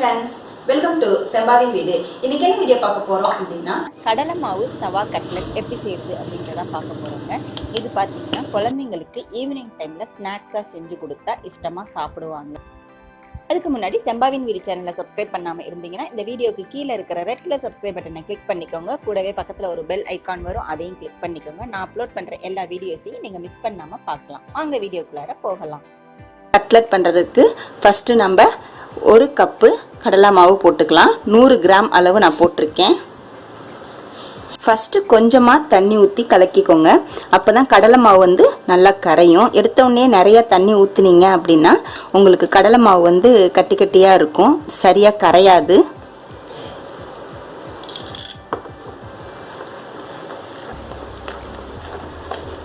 Friends welcome to செம்பாவின் வீடு இன்னைக்கு என்ன வீடியோ பார்க்க போறோம் அப்படின்னா கடலை மாவு தவா கட்லட் எப்படி செய்யுது அப்படின்றத பார்க்க போகிறோங்க இது பார்த்தீங்கன்னா குழந்தைங்களுக்கு ஈவினிங் டைமில் ஸ்நாக்ஸாக செஞ்சு கொடுத்தா இஷ்டமாக சாப்பிடுவாங்க. அதுக்கு முன்னாடி செம்பாவின் வீடு சேனலை சப்ஸ்கிரைப் பண்ணாமல் இருந்தீங்கன்னா இந்த வீடியோக்கு கீழே இருக்கிற ரெட் கலர் சப்ஸ்கிரைப் பட்டனை கிளிக் பண்ணிக்கோங்க. கூடவே பக்கத்தில் ஒரு பெல் ஐக்கான் வரும் அதையும் கிளிக் பண்ணிக்கோங்க. நான் அப்லோட் பண்ணுற எல்லா வீடியோஸையும் நீங்கள் மிஸ் பண்ணாமல் பார்க்கலாம். வாங்க வீடியோக்குள்ளார போகலாம். கட்லட் பண்ணுறதுக்கு ஃபஸ்ட்டு நம்ம ஒரு கப்பு கடலை மாவு போட்டுக்கலாம். நூறு கிராம் அளவு நான் போட்டிருக்கேன். ஃபஸ்ட்டு கொஞ்சமாக தண்ணி ஊற்றி கலக்கிக்கோங்க. அப்போ தான் கடலை மாவு வந்து நல்லா கரையும். எடுத்தவுடனே நிறையா தண்ணி ஊற்றுனீங்க அப்படின்னா உங்களுக்கு கடலை மாவு வந்து கட்டி கட்டியாக இருக்கும். சரியாக கரையாது.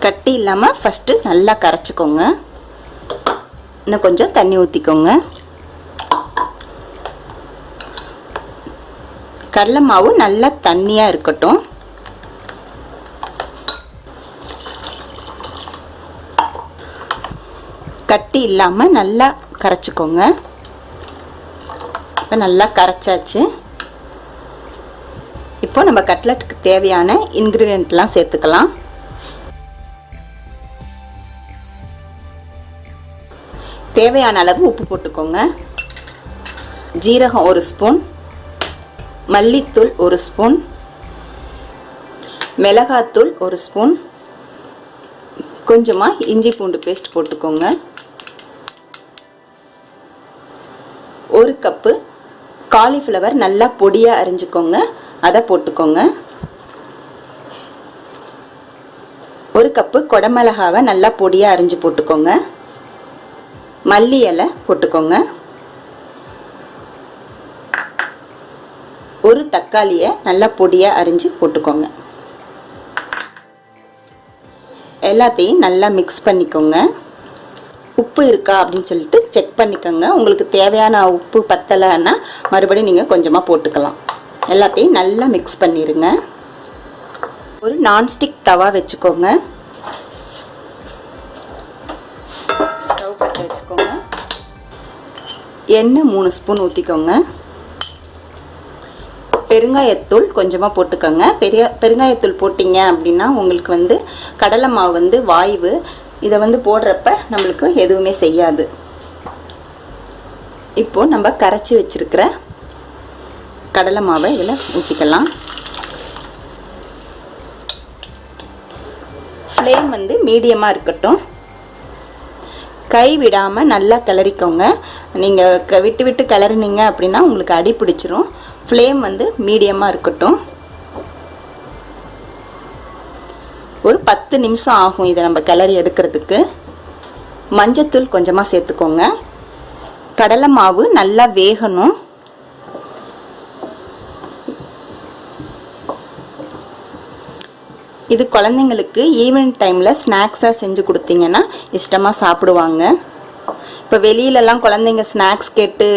கட்டி இல்லாமல் ஃபஸ்ட்டு நல்லா கரைச்சிக்கோங்க. இன்னும் கொஞ்சம் தண்ணி ஊற்றிக்கோங்க கடலை மாவு நல்லா தண்ணியாக இருக்கட்டும். கட்டி இல்லாமல் நல்லா கரைச்சிக்கோங்க. இப்போ நல்லா கரைச்சாச்சு. இப்போ நம்ம கட்லட்டுக்கு தேவையான இன்க்ரீடியண்ட்லாம் சேர்த்துக்கலாம். தேவையான அளவு உப்பு போட்டுக்கோங்க. ஜீரகம் ஒரு ஸ்பூன். மல்லித்தூள் ஒரு ஸ்பூன். மிளகாத்தூள் ஒரு ஸ்பூன். கொஞ்சமாக இஞ்சி பூண்டு பேஸ்ட் போட்டுக்கோங்க. ஒரு கப்பு காலிஃப்ளவர் நல்லா பொடியாக அரிஞ்சுக்கோங்க. அதை போட்டுக்கோங்க. ஒரு கப்பு கொடமிளகாவை நல்லா பொடியாக அரிஞ்சு போட்டுக்கோங்க. மல்லி இலை போட்டுக்கோங்க. ஒரு தக்காளியை நல்லா பொடியாக அரிஞ்சு போட்டுக்கோங்க. எல்லாத்தையும் நல்லா மிக்ஸ் பண்ணிக்கோங்க. உப்பு இருக்கா அப்படின்னு சொல்லிட்டு செக் பண்ணிக்கோங்க. உங்களுக்கு தேவையான உப்பு பத்தலைன்னா மறுபடியும் நீங்கள் கொஞ்சமாக போட்டுக்கலாம். எல்லாத்தையும் நல்லா மிக்ஸ் பண்ணிடுங்க ஒரு நான்ஸ்டிக் தவா வச்சுக்கோங்க. ஸ்டவ் பற்ற வச்சுக்கோங்க. எண்ணெய் மூணு ஸ்பூன் ஊற்றிக்கோங்க பெருங்காயத்தூள் கொஞ்சமாக போட்டுக்கோங்க. பெரிய பெருங்காயத்தூள் போட்டிங்க அப்படின்னா உங்களுக்கு வந்து கடலை மாவு வந்து வாய்வு. இதை வந்து போடுறப்ப நம்மளுக்கு எதுவுமே செய்யாது. இப்போது நம்ம கரைச்சி வச்சுருக்கிற கடலை மாவை இதில் ஊற்றிக்கலாம் ஃப்ளேம் வந்து மீடியமாக இருக்கட்டும். கை விடாமல் நல்லா கிளறிக்கோங்க. நீங்கள் க விட்டு விட்டு கிளறினீங்க அப்படின்னா உங்களுக்கு அடி பிடிச்சிரும். ஃப்ளேம் வந்து மீடியமாக இருக்கட்டும். ஒரு பத்து நிமிஷம் ஆகும் இதை நம்ம கிளறி எடுக்கிறதுக்கு. மஞ்சத்தூள் கொஞ்சமாக சேர்த்துக்கோங்க. கடலை மாவு நல்லா வேகணும். இது குழந்தைங்களுக்கு ஈவினிங் டைமில் ஸ்நாக்ஸாக செஞ்சு கொடுத்தீங்கன்னா இஷ்டமாக சாப்பிடுவாங்க. இப்போ வெளியிலலாம் குழந்தைங்க ஸ்நாக்ஸ் கேட்டு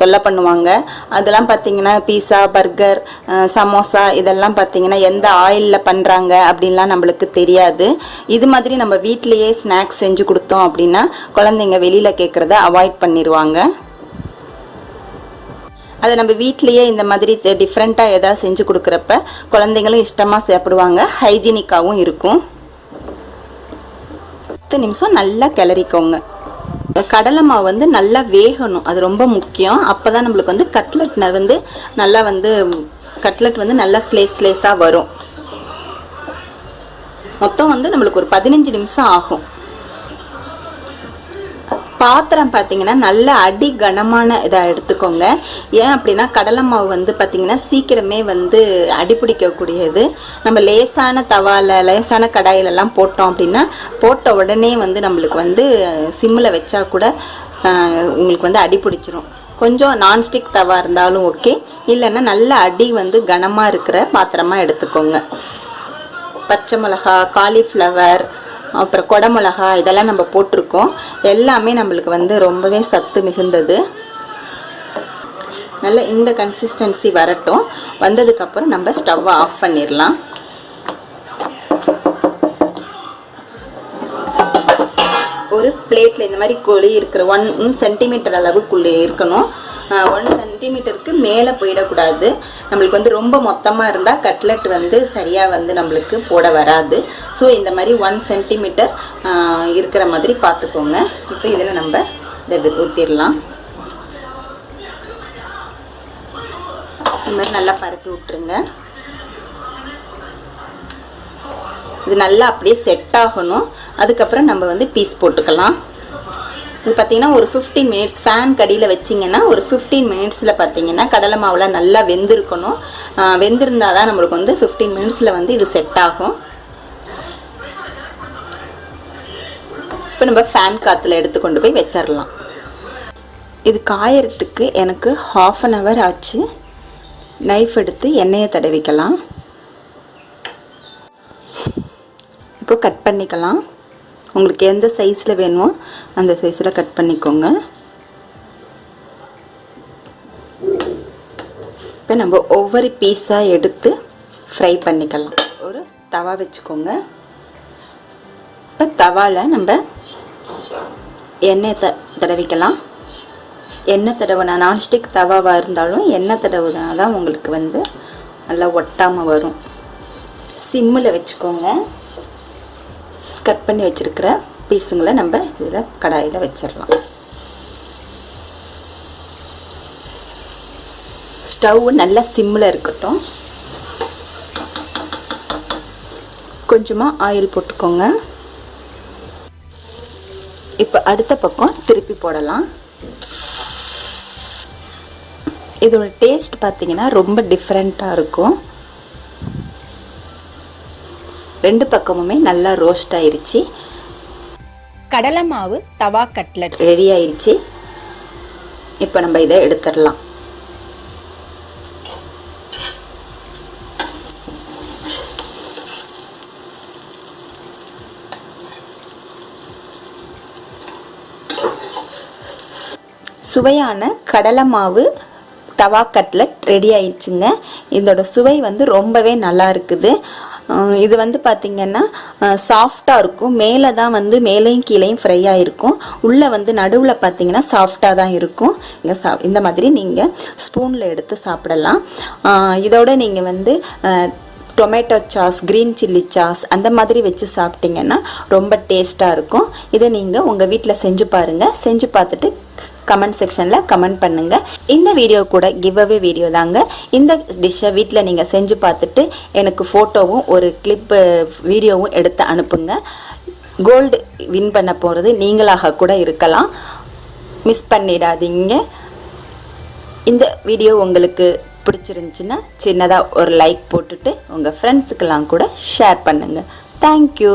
தொல்லை பண்ணுவாங்க. அதெல்லாம் பார்த்தீங்கன்னா பீஸா பர்கர் சமோசா இதெல்லாம் பார்த்தீங்கன்னா எந்த ஆயிலில் பண்ணுறாங்க அப்படின்லாம் நம்மளுக்கு தெரியாது. இது மாதிரி நம்ம வீட்டிலையே ஸ்நாக்ஸ் செஞ்சு கொடுத்தோம் அப்படின்னா குழந்தைங்க வெளியில் கேட்குறத அவாய்ட் பண்ணிடுவாங்க அதை நம்ம வீட்லேயே இந்த மாதிரி டிஃப்ரெண்ட்டாக எதாவது செஞ்சு கொடுக்குறப்ப குழந்தைங்களும் இஷ்டமாக சாப்பிடுவாங்க. ஹைஜீனிக்காகவும் இருக்கும். பத்து நிமிஷம் நல்லா கிளறிக்கோங்க. கடலை மாவு வந்து நல்லா வேகணும். அது ரொம்ப முக்கியம். அப்போ தான் நம்மளுக்கு வந்து கட்லெட் வந்து நல்லா வந்து கட்லெட் வந்து நல்லா ஸ்லேஸ் ஸ்லேஸாக வரும். மொத்தம் வந்து நம்மளுக்கு ஒரு பதினஞ்சு நிமிஷம் ஆகும். பாத்திரம் பார்த்தீங்கன்னா நல்ல அடி கனமான இதாக எடுத்துக்கோங்க. ஏன் அப்படின்னா கடலை மாவு வந்து பார்த்தீங்கன்னா சீக்கிரமே வந்து அடிப்பிடிக்கக்கூடியது நம்ம லேசான தவால லேசான கடாயிலெல்லாம் போட்டோம் அப்படின்னா போட்ட உடனே வந்து நம்மளுக்கு வந்து சிம்மில் வச்சா கூட உங்களுக்கு வந்து அடி பிடிச்சிரும் கொஞ்சம் நான்ஸ்டிக் தவா இருந்தாலும் ஓகே. இல்லைன்னா நல்ல அடி வந்து கனமாக இருக்கிற பாத்திரமாக எடுத்துக்கோங்க. பச்சை மிளகா காலிஃப்ளவர் அப்புறம் குடமிளகா இதெல்லாம் நம்ம போட்டிருக்கோம். எல்லாமே நம்மளுக்கு வந்து ரொம்பவே சத்து மிகுந்தது. நல்ல இந்த கன்சிஸ்டன்சி வரட்டும். வந்ததுக்கப்புறம் நம்ம ஸ்டவ்வை ஆஃப் பண்ணிடலாம். ஒரு பிளேட்டில் இந்த மாதிரி குழி இருக்கிற ஒன் சென்டிமீட்டர் அளவு குழி இருக்கணும் ஒன் சென்டிமீட்டருக்கு மேலே போயிடக்கூடாது. நம்மளுக்கு வந்து ரொம்ப மொத்தமாக இருந்தால் கட்லெட் வந்து சரியாக வந்து நம்மளுக்கு போட வராது. ஸோ இந்த மாதிரி ஒன் சென்டிமீட்டர் இருக்கிற மாதிரி பார்த்துக்கோங்க. இப்போ இதில் நம்ம இதை ஊற்றிடலாம் இந்த மாதிரி நல்லா பரப்பி விட்டுருங்க. இது நல்லா அப்படியே செட் ஆகணும். அதுக்கப்புறம் நம்ம வந்து பீஸ் போட்டுக்கலாம். இது பார்த்தீங்கன்னா ஒரு ஃபிஃப்டீன் மினிட்ஸ் ஃபேன் கடியில் வச்சிங்கன்னா ஒரு ஃபிஃப்டீன் மினிட்ஸில் பார்த்தீங்கன்னா கடலை மாவுலாம் நல்லா வெந்திருக்கணும். வெந்திருந்தால் தான் நம்மளுக்கு வந்து ஃபிஃப்டீன் மினிட்ஸில் வந்து இது செட் ஆகும். இப்போ நம்ம ஃபேன் காற்றுல எடுத்து கொண்டு போய் வச்சிடலாம் இது காயறதுக்கு எனக்கு ஹாஃப் அன் ஹவர் ஆச்சு. நைஃப் எடுத்து எண்ணெயை தடவிக்கலாம். இப்போ கட் பண்ணிக்கலாம். உங்களுக்கு எந்த சைஸில் வேணுமோ அந்த சைஸில் கட் பண்ணிக்கோங்க. இப்போ நம்ம ஒவ்வொரு பீஸாக எடுத்து ஃப்ரை பண்ணிக்கலாம். ஒரு தவா வச்சுக்கோங்க. இப்போ தவாவில் நம்ம எண்ணெய் த தடவிக்கலாம். எண்ணெய் தடவுனா நான்ஸ்டிக் தவாவாக இருந்தாலும் எண்ணெய் தடவுனா தான் உங்களுக்கு வந்து நல்லா ஒட்டாமல் வரும். சிம்மில் வச்சுக்கோங்க. கட் பண்ணி வச்சுருக்கிற பீஸுங்களை நம்ம இதில் கடாயில் வச்சிடலாம். ஸ்டவ் நல்லா சிம்மில் இருக்கட்டும். கொஞ்சமாக ஆயில் போட்டுக்கோங்க. இப்போ அடுத்த பக்கம் திருப்பி போடலாம். இதோட டேஸ்ட் பார்த்தீங்கன்னா ரொம்ப டிஃப்ரெண்ட்டாக இருக்கும். ரெண்டு பக்கமுமே நல்லா ரோஸ்ட் ஆயிருச்சு. கடலை மாவு தவா கட்லட். ரெடி ஆயிருச்சு. இப்போ நம்ம இதை எடுத்துடலாம். சுவையான கடலை மாவு தவா கட்லட் ரெடி ஆயிடுச்சுங்க இதோட சுவை வந்து ரொம்பவே நல்லா இருக்குது. இது வந்து பார்த்திங்கன்னா சாஃப்டாக இருக்கும். மேலே தான் வந்து மேலேயும் கீழேயும் ஃப்ரையாக இருக்கும். உள்ளே வந்து நடுவில் பார்த்தீங்கன்னா சாஃப்டாக தான் இருக்கும். இங்கே சா இந்த மாதிரி நீங்கள் ஸ்பூனில் எடுத்து சாப்பிடலாம். இதோட நீங்கள் வந்து tomato sauce green chilli sauce அந்த மாதிரி வச்சு சாப்பிட்டிங்கன்னா ரொம்ப டேஸ்ட்டாக இருக்கும். இதை நீங்கள் உங்கள் வீட்டில் செஞ்சு பாருங்கள் செஞ்சு பார்த்துட்டு கமெண்ட் செக்ஷனில் கமெண்ட் பண்ணுங்கள் இந்த வீடியோ கூட கிவ் அவே வீடியோ தாங்க. இந்த டிஷ்ஷை வீட்டில் நீங்கள் செஞ்சு பார்த்துட்டு எனக்கு ஃபோட்டோவும் ஒரு கிளிப்பு வீடியோவும் எடுத்து அனுப்புங்க. கோல்டு வின் பண்ண போகிறது நீங்களாக கூட இருக்கலாம். மிஸ் பண்ணிடாதீங்க. இந்த வீடியோ உங்களுக்கு பிடிச்சிருந்துச்சின்னா சின்னதாக ஒரு லைக் போட்டுட்டு உங்கள் ஃப்ரெண்ட்ஸுக்கெல்லாம் கூட ஷேர் பண்ணுங்கள் தேங்க்யூ